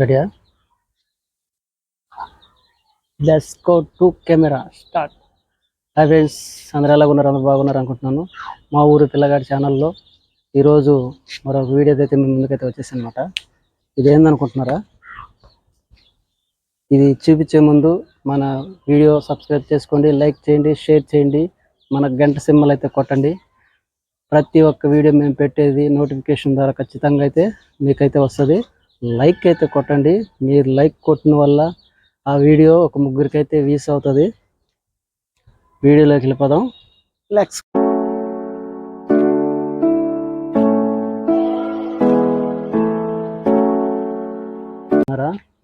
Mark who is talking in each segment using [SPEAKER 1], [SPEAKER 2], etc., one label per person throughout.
[SPEAKER 1] రెడీయా let's go to camera start hi friends అందరూ ఎలాగ ఉన్నారు అందరూ బాగున్నారు అనుకుంటున్నాను. మా ఊరు పిల్లగాడి ఛానల్లో ఈరోజు మరొక వీడియో అయితే మీ ముందుకైతే వచ్చేసి అనమాట ఇది ఏందనుకుంటున్నారా ఇది చూపించే ముందు మన వీడియో సబ్స్క్రైబ్ చేసుకోండి లైక్ చేయండి షేర్ చేయండి మన గంట సింబల్ అయితే కొట్టండి. ప్రతి ఒక్క వీడియో మేము పెట్టేది నోటిఫికేషన్ ద్వారా ఖచ్చితంగా అయితే మీకైతే వస్తుంది. లైక్ అయితే కొట్టండి. మీరు లైక్ కొట్టిన వల్ల ఆ వీడియో ఒక ముగ్గురికి అయితే వీస్ అవుతుంది. వీడియోలోకి వెళ్ళిపోదాం. లెక్స్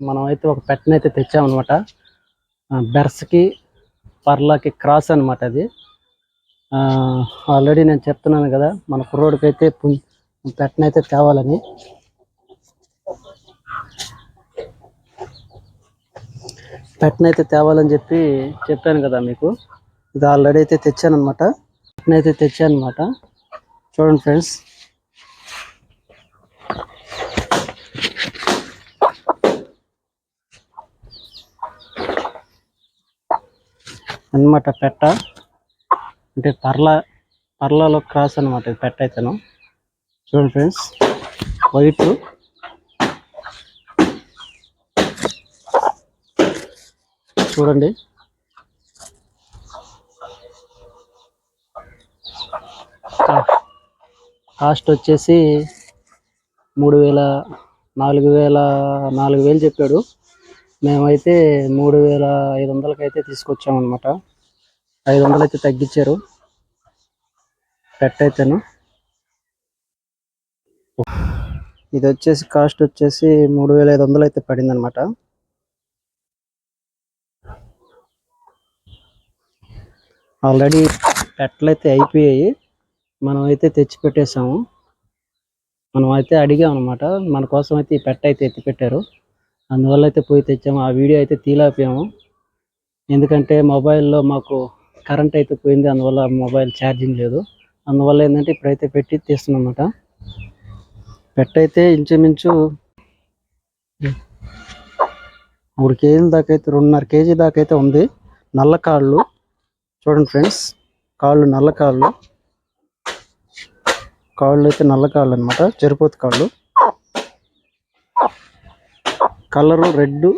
[SPEAKER 1] మనం అయితే ఒక పెట్టని అయితే తెచ్చామన్నమాట. బెర్స్కి పర్లాకి క్రాస్ అన్నమాట అది. ఆల్రెడీ నేను చెప్తున్నాను కదా మన కుర్రోడికి అయితే పెట్టనైతే తేవాలని. పెట్టనైతే తేవాలని చెప్పి చెప్పాను కదా మీకు. ఇది ఆల్రెడీ అయితే తెచ్చాను అనమాట అయితే తెచ్చాను అనమాట చూడండి ఫ్రెండ్స్. అన్నమాట పెట్ట. అంటే పర్ల పర్లలో క్రాస్ అనమాట ఇది పెట్ట అయితేను చూడండి ఫ్రెండ్స్. వైట్. చూడండి. కాస్ట్ వచ్చేసి మూడు వేల నాలుగు వేల నాలుగు వేలు చెప్పాడు. మేమైతే మూడు వేల ఐదు వందలకి అయితే తీసుకొచ్చామన్నమాట. ఐదు వందలు అయితే తగ్గించారు. పెట్ట అయితేను. ఇది వచ్చేసి కాస్ట్ వచ్చేసి మూడు వేల ఐదు వందలు అయితే పడింది ఆల్రెడీ పెట్టలు అయితే అయిపోయాయి. మనం అయితే తెచ్చి పెట్టేసాము మనం అయితే అడిగాం అనమాట మన కోసం అయితే ఈ పెట్ట అయితే ఎత్తి పెట్టారు అందువల్ల అయితే పోయి తెచ్చాము. ఆ వీడియో అయితే తీలాపాము ఎందుకంటే మొబైల్లో మాకు కరెంట్ అయితే పోయింది అందువల్ల మొబైల్ ఛార్జింగ్ లేదు. అందువల్ల ఏంటంటే ఇప్పుడైతే పెట్టి తీస్తున్నాం అన్నమాట. పెట్టయితే ఇంచుమించు మూడు కేజీల దాకా అయితే రెండున్నర కేజీ దాకా అయితే ఉంది. నల్ల కాళ్ళు. చూడండి ఫ్రెండ్స్ కాళ్ళు నల్ల కాళ్ళు. కాళ్ళు అయితే నల్ల కాళ్ళు అనమాట చెరుపోతు కాళ్ళు. కలరు రెడ్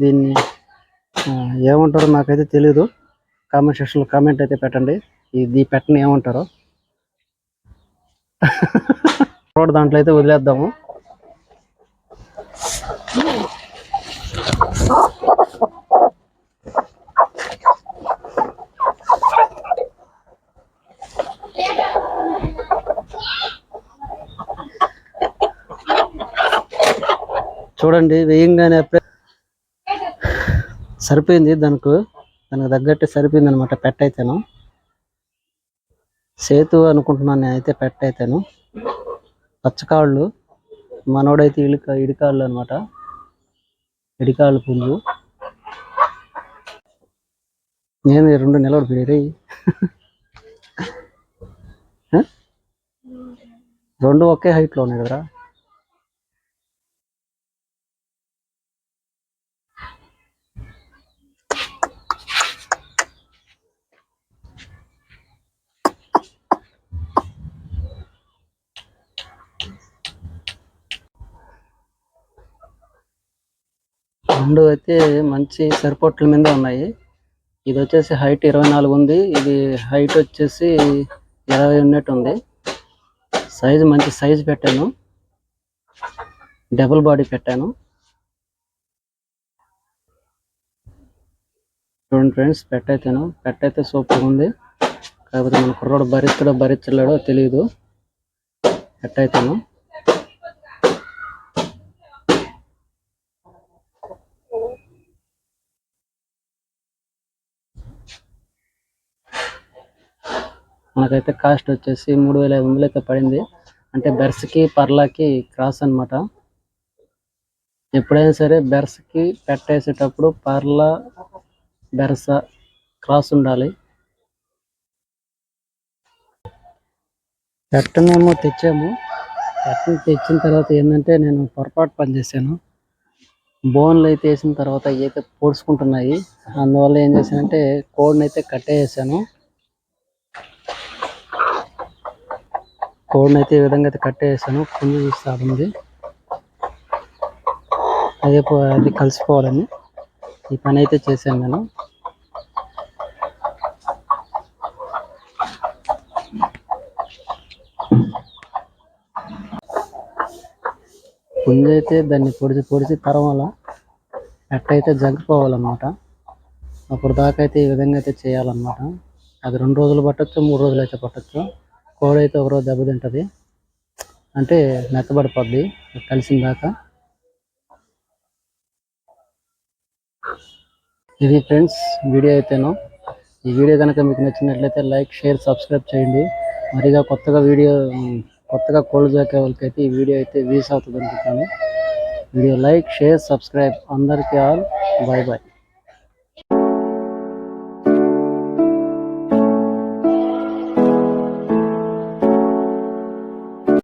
[SPEAKER 1] దీన్ని ఏమంటారో నాకైతే తెలీదు. కామెంట్ సెక్షన్లో కామెంట్ అయితే పెట్టండి. ఇది పెట్టని ఏమంటారో. రోడ్ దాంట్లో అయితే వదిలేద్దాము. చూడండి వేయంగానే సరిపోయింది దానికి. దానికి తగ్గట్టు సరిపోయింది అనమాట పెట్ట అయితేను. సేతు అనుకుంటున్నాను నేను అయితే పెట్ట అయితేను. పచ్చకాళ్ళు మనోడైతే ఇడిక ఇడికాళ్ళు అనమాట ఇడికాళ్ళు పుంజు నేను రెండు నెలలు వేరే రెండు ఒకే హైట్లో ఉన్నాయి కదరా. రెండు అయితే మంచి సరిపోట్ల మీద ఉన్నాయి. ఇది వచ్చేసి హైట్ ఇరవై నాలుగు ఉంది. ఇది హైట్ వచ్చేసి ఇరవై ఉన్నట్టు ఉంది. సైజు మంచి సైజు పెట్టాను. డబుల్ బాడీ పెట్టాను. చూడండి ఫ్రెండ్స్ పెట్టయితేను పెట్టయితే సూపర్ ఉంది. కాకపోతే మన కుర్రోడు భరిస్తాడో భరించలేడో తెలియదు పెట్టయితేను మనకైతే కాస్ట్ వచ్చేసి మూడు వేల ఐదు వందలు అయితే పడింది. అంటే బెర్స్కి పర్లాకి క్రాస్ అనమాట ఎప్పుడైనా సరే బెర్స్కి పెట్టేసేటప్పుడు పర్లా బెర్స క్రాస్ ఉండాలి. పెట్టనేమో తెచ్చాము. పెట్టను తెచ్చిన తర్వాత ఏంటంటే నేను పొరపాటు పని చేశాను. బోన్లు అయితే వేసిన తర్వాత అవి అయితే పొడుచుకుంటున్నాయి. అందువల్ల ఏం చేశానంటే కోడ్ని అయితే కట్టేసాను కోడ్ని అయితే ఈ విధంగా అయితే కట్టేసాను. పుంజు ఉంది. అదే అది కలిసిపోవాలని ఈ పని అయితే చేశాను నేను. పుంజు అయితే దాన్ని పొడిచి పొడిచి తరవాల. ఎట్టయితే జగ్గిపోవాలన్నమాట అప్పుడు దాకా అయితే ఈ విధంగా అయితే చేయాలన్నమాట. అది రెండు రోజులు పట్టొచ్చు మూడు రోజులు అయితే పట్టొచ్చు. కోడైతే అయితే దెబ్బతింటుంది అంటే మెత్తబడిపోద్ది. కలిసిన దాకా. ఇది ఫ్రెండ్స్ వీడియో అయితేను. ఈ వీడియో కనుక మీకు నచ్చినట్లయితే లైక్ షేర్ సబ్స్క్రైబ్ చేయండి. మరిగా కొత్తగా వీడియో కొత్తగా కోళ్ళు జాకే వాళ్ళకైతే ఈ వీడియో అయితే వీస్ అవుతుంది అనుకుంటాను వీడియో లైక్ షేర్ సబ్స్క్రైబ్. అందరికీ ఆల్ బాయ్ బాయ్